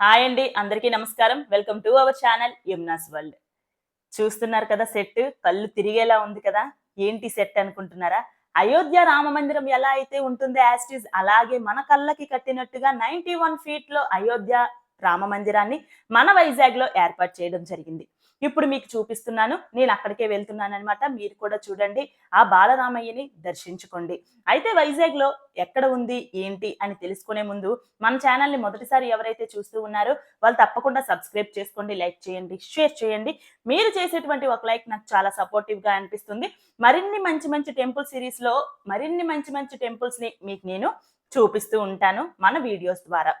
Hi అండి అందరికీ నమస్కారం. Welcome to our channel Yamuna's world. చూస్తున్నారు కదా సెట్ కళ్ళు తిరిగేలా ఉంది కదా? ఏంటి సెట్ అనుకుంటున్నారా? అయోధ్య రామ మందిరం ఎలా అయితే ఉంటుందో యాస్టిస్ అలాగే మన కళ్ళకి కట్టినట్టుగా నైన్టీ వన్ ఫీట్లో అయోధ్య రామ మందిరాన్ని మన వైజాగ్లో ఏర్పాటు చేయడం జరిగింది. ఇప్పుడు మీకు చూపిస్తున్నాను. నేను అక్కడికే వెళ్తున్నాను అనమాట మీరు కూడా చూడండి. ఆ బాలరామయ్యని దర్శించుకోండి. అయితే వైజాగ్లో ఎక్కడ ఉంది ఏంటి అని తెలుసుకునే ముందు మన ఛానల్ని మొదటిసారి ఎవరైతే చూస్తూ ఉన్నారో వాళ్ళు తప్పకుండా సబ్స్క్రైబ్ చేసుకోండి లైక్ చేయండి షేర్ చేయండి. మీరు చేసేటువంటి ఒక లైక్ నాకు చాలా సపోర్టివ్గా అనిపిస్తుంది. మరిన్ని మంచి మంచి టెంపుల్ సిరీస్లో మరిన్ని మంచి మంచి టెంపుల్స్ని మీకు నేను చూపిస్తూ ఉంటాను మన వీడియోస్ ద్వారా.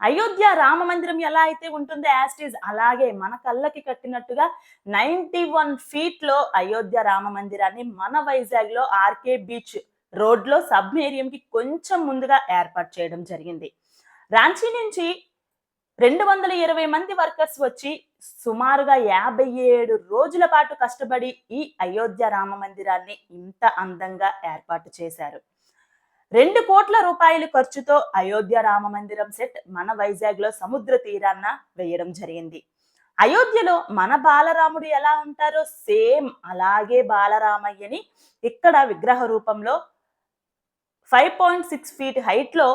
అయోధ్య రామ మందిరం ఎలా అయితే ఉంటుందో యాస్టీజ్ అలాగే మన కళ్ళకి కట్టినట్టుగా నైంటీ వన్ ఫీట్లో అయోధ్య రామ మందిరాన్ని మన వైజాగ్లో ఆర్కే బీచ్ రోడ్లో సబ్మేరియం కి కొంచెం ముందుగా ఏర్పాటు చేయడం జరిగింది. రాంచీ నుంచి రెండు వందల ఇరవై మంది వర్కర్స్ వచ్చి సుమారుగా యాభై ఏడు రోజుల పాటు కష్టపడి ఈ అయోధ్య రామ మందిరాన్ని ఇంత అందంగా ఏర్పాటు చేశారు. రెండు కోట్ల రూపాయల ఖర్చుతో అయోధ్య రామ మందిరం సెట్ మన వైజాగ్లో సముద్ర తీరాన్న వేయడం జరిగింది. అయోధ్యలో మన బాలరాముడు ఎలా ఉంటారో సేమ్ అలాగే బాలరామయ్యని ఇక్కడ విగ్రహ రూపంలో ఫైవ్ పాయింట్ సిక్స్ ఫీట్ హైట్లో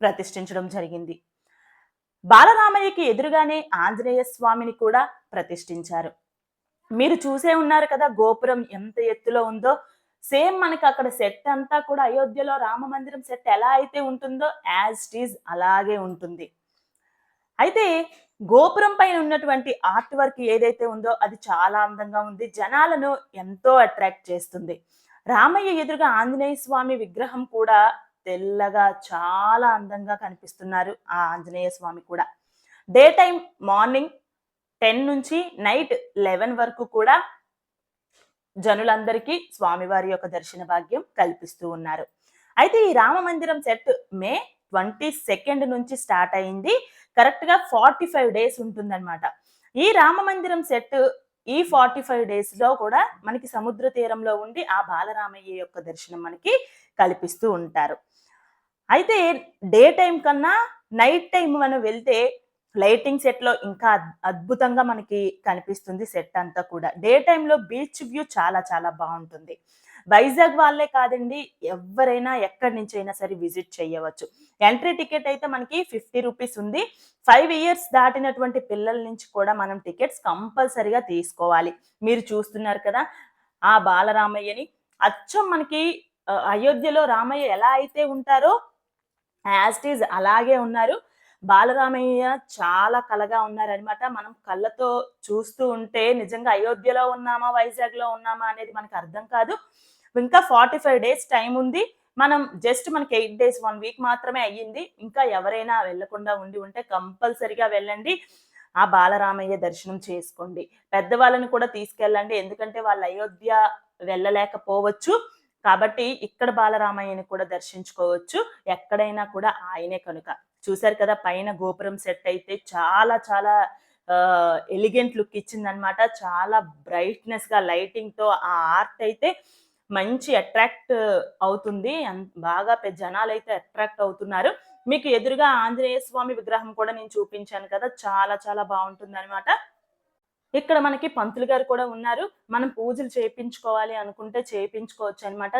ప్రతిష్ఠించడం జరిగింది. బాలరామయ్యకి ఎదురుగానే ఆంజనేయ స్వామిని కూడా ప్రతిష్ఠించారు. మీరు చూసే ఉన్నారు కదా గోపురం ఎంత ఎత్తులో ఉందో సేమ్ మనకి అక్కడ సెట్ అంతా కూడా అయోధ్యలో రామ మందిరం సెట్ ఎలా అయితే ఉంటుందో యాజ్ టీజ్ అలాగే ఉంటుంది. అయితే గోపురం పైన ఉన్నటువంటి ఆర్ట్ వర్క్ ఏదైతే ఉందో అది చాలా అందంగా ఉంది. జనాలను ఎంతో అట్రాక్ట్ చేస్తుంది. రామయ్య ఎదురుగా ఆంజనేయ స్వామి విగ్రహం కూడా తెల్లగా చాలా అందంగా కనిపిస్తున్నారు ఆ ఆంజనేయ స్వామి కూడా. డే టైం మార్నింగ్ టెన్ నుంచి నైట్ లెవెన్ వరకు కూడా జనులందరికీ స్వామివారి యొక్క దర్శన భాగ్యం కల్పిస్తూ ఉన్నారు. అయితే ఈ రామ మందిరం సెట్ మే ట్వంటీ సెకండ్ నుంచి స్టార్ట్ అయింది. కరెక్ట్గా ఫార్టీ ఫైవ్ డేస్ ఉంటుందన్నమాట. ఈ రామ మందిరం సెట్ ఈ ఫార్టీ ఫైవ్ డేస్లో కూడా మనకి సముద్ర తీరంలో ఉండి ఆ బాలరామయ్య యొక్క దర్శనం మనకి కల్పిస్తూ ఉంటారు. అయితే డే టైం కన్నా నైట్ టైం మనం వెళ్తే లైటింగ్ సెట్లో ఇంకా అద్- అద్భుతంగా మనకి కనిపిస్తుంది సెట్ అంతా కూడా. డే టైంలో బీచ్ వ్యూ చాలా చాలా బాగుంటుంది. వైజాగ్ వాళ్ళే కాదండి ఎవరైనా ఎక్కడి నుంచి అయినా సరే విజిట్ చేయవచ్చు. ఎంట్రీ టికెట్ అయితే మనకి ఫిఫ్టీ రూపీస్ ఉంది. ఫైవ్ ఇయర్స్ దాటినటువంటి పిల్లల నుంచి కూడా మనం టికెట్స్ కంపల్సరిగా తీసుకోవాలి. మీరు చూస్తున్నారు కదా ఆ బాలరామయ్యని. అచ్చం మనకి అయోధ్యలో రామయ్య ఎలా అయితే ఉంటారో యాజ్ ఈజ్ అలాగే ఉన్నారు. బాలరామయ్య చాలా కలగా ఉన్నారనమాట మనం కళ్ళతో చూస్తూ ఉంటే నిజంగా అయోధ్యలో ఉన్నామా వైజాగ్లో ఉన్నామా అనేది మనకు అర్థం కాదు. ఇంకా ఫార్టీ ఫైవ్ డేస్ టైం ఉంది. మనం జస్ట్ మనకి ఎయిట్ డేస్ వన్ వీక్ మాత్రమే అయ్యింది. ఇంకా ఎవరైనా వెళ్ళకుండా ఉండి ఉంటే కంపల్సరిగా వెళ్ళండి. ఆ బాలరామయ్య దర్శనం చేసుకోండి. పెద్దవాళ్ళని కూడా తీసుకెళ్ళండి. ఎందుకంటే వాళ్ళు అయోధ్య వెళ్ళలేకపోవచ్చు. కాబట్టి ఇక్కడ బాలరామయ్యని కూడా దర్శించుకోవచ్చు. ఎక్కడైనా కూడా ఆయనే కనుక. చూసారు కదా పైన గోపురం సెట్ అయితే చాలా చాలా ఎలిగెంట్ లుక్ ఇచ్చిందనమాట చాలా బ్రైట్నెస్గా లైటింగ్తో ఆ ఆర్ట్ అయితే మంచి అట్రాక్ట్ అవుతుంది. అన్- బాగా పెద్ద జనాలు అయితే అట్రాక్ట్ అవుతున్నారు. మీకు ఎదురుగా ఆంజనేయ స్వామి విగ్రహం కూడా నేను చూపించాను కదా చాలా చాలా బాగుంటుంది అనమాట ఇక్కడ మనకి పంతులు గారు కూడా ఉన్నారు. మనం పూజలు చేయించుకోవాలి అనుకుంటే చేయించుకోవచ్చు అనమాట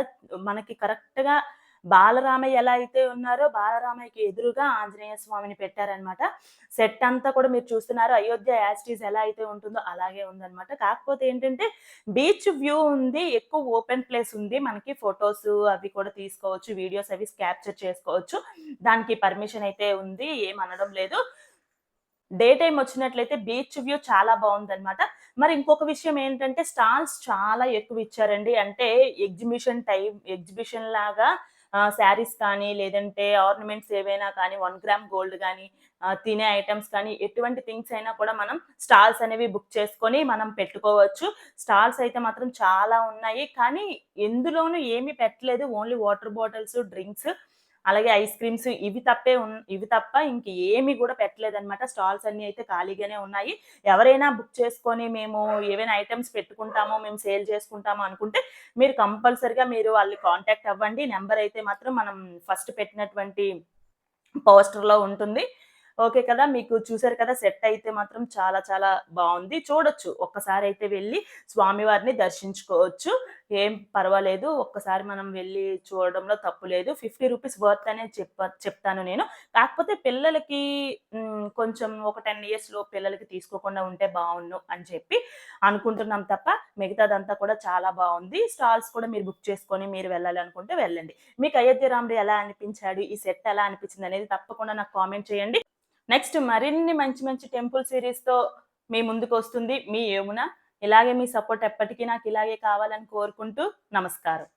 మనకి కరెక్ట్గా బాలరామయ్య ఎలా అయితే ఉన్నారో బాలరామయ్యకి ఎదురుగా ఆంజనేయ స్వామిని పెట్టారనమాట సెట్ అంతా కూడా మీరు చూస్తున్నారు. అయోధ్య యాస్టీస్ ఎలా అయితే ఉంటుందో అలాగే ఉందన్నమాట. కాకపోతే ఏంటంటే బీచ్ వ్యూ ఉంది ఎక్కువ ఓపెన్ ప్లేస్ ఉంది. మనకి ఫొటోస్ అవి కూడా తీసుకోవచ్చు వీడియోస్ అవి క్యాప్చర్ చేసుకోవచ్చు. దానికి పర్మిషన్ అయితే ఉంది ఏమనడం లేదు. డే టైం వచ్చినట్లయితే బీచ్ వ్యూ చాలా బాగుందనమాట మరి ఇంకొక విషయం ఏంటంటే స్టాల్స్ చాలా ఎక్కువ ఇచ్చారండి. అంటే ఎగ్జిబిషన్ టైం ఎగ్జిబిషన్ లాగా శారీస్ కానీ లేదంటే ఆర్నమెంట్స్ ఏవైనా కానీ వన్ గ్రామ్ గోల్డ్ కానీ తినే ఐటమ్స్ కానీ ఎటువంటి థింగ్స్ అయినా కూడా మనం స్టాల్స్ అనేవి బుక్ చేసుకొని మనం పెట్టుకోవచ్చు. స్టాల్స్ అయితే మాత్రం చాలా ఉన్నాయి. కానీ ఎందులోనూ ఏమీ పెట్టలేదు. ఓన్లీ వాటర్ బాటిల్స్ డ్రింక్స్ అలాగే ఐస్ క్రీమ్స్ ఇవి తప్పే ఉన్- ఇవి తప్ప ఇంక ఏమి కూడా పెట్టలేదన్నమాట. స్టాల్స్ అన్నీ అయితే ఖాళీగానే ఉన్నాయి. ఎవరైనా బుక్ చేసుకొని మేము ఏవైనా ఐటమ్స్ పెట్టుకుంటామో మేము సేల్ చేసుకుంటామో అనుకుంటే మీరు కంపల్సరిగా మీరు వాళ్ళు కాంటాక్ట్ అవ్వండి. నెంబర్ అయితే మాత్రం మనం ఫస్ట్ పెట్టినటువంటి పోస్టర్లో ఉంటుంది. ఓకే కదా మీకు చూసారు కదా సెట్ అయితే మాత్రం చాలా చాలా బాగుంది. చూడొచ్చు. ఒక్కసారి అయితే వెళ్ళి స్వామివారిని దర్శించుకోవచ్చు. ఏం పర్వాలేదు. ఒక్కసారి మనం వెళ్ళి చూడడంలో తప్పు లేదు. ఫిఫ్టీ రూపీస్ వర్త్ అనే చెప్ప చెప్తాను నేను. కాకపోతే పిల్లలకి కొంచెం ఒక టెన్ ఇయర్స్లో పిల్లలకి తీసుకోకుండా ఉంటే బాగుండు అని చెప్పి అనుకుంటున్నాం తప్ప మిగతాదంతా కూడా చాలా బాగుంది. స్టాల్స్ కూడా మీరు బుక్ చేసుకొని మీరు వెళ్ళాలి అనుకుంటే వెళ్ళండి. మీకు అయోధ్య రాముడు ఎలా అనిపించాడు? ఈ సెట్ ఎలా అనిపించింది అనేది తప్పకుండా నాకు కామెంట్ చేయండి. నెక్స్ట్ మరిన్ని మంచి మంచి టెంపుల్ సిరీస్తో మీ ముందుకు వస్తుంది. మీ యమున ఇలాగే మీ సపోర్ట్ ఎప్పటికీ నాకు ఇలాగే కావాలని కోరుకుంటూ నమస్కారం.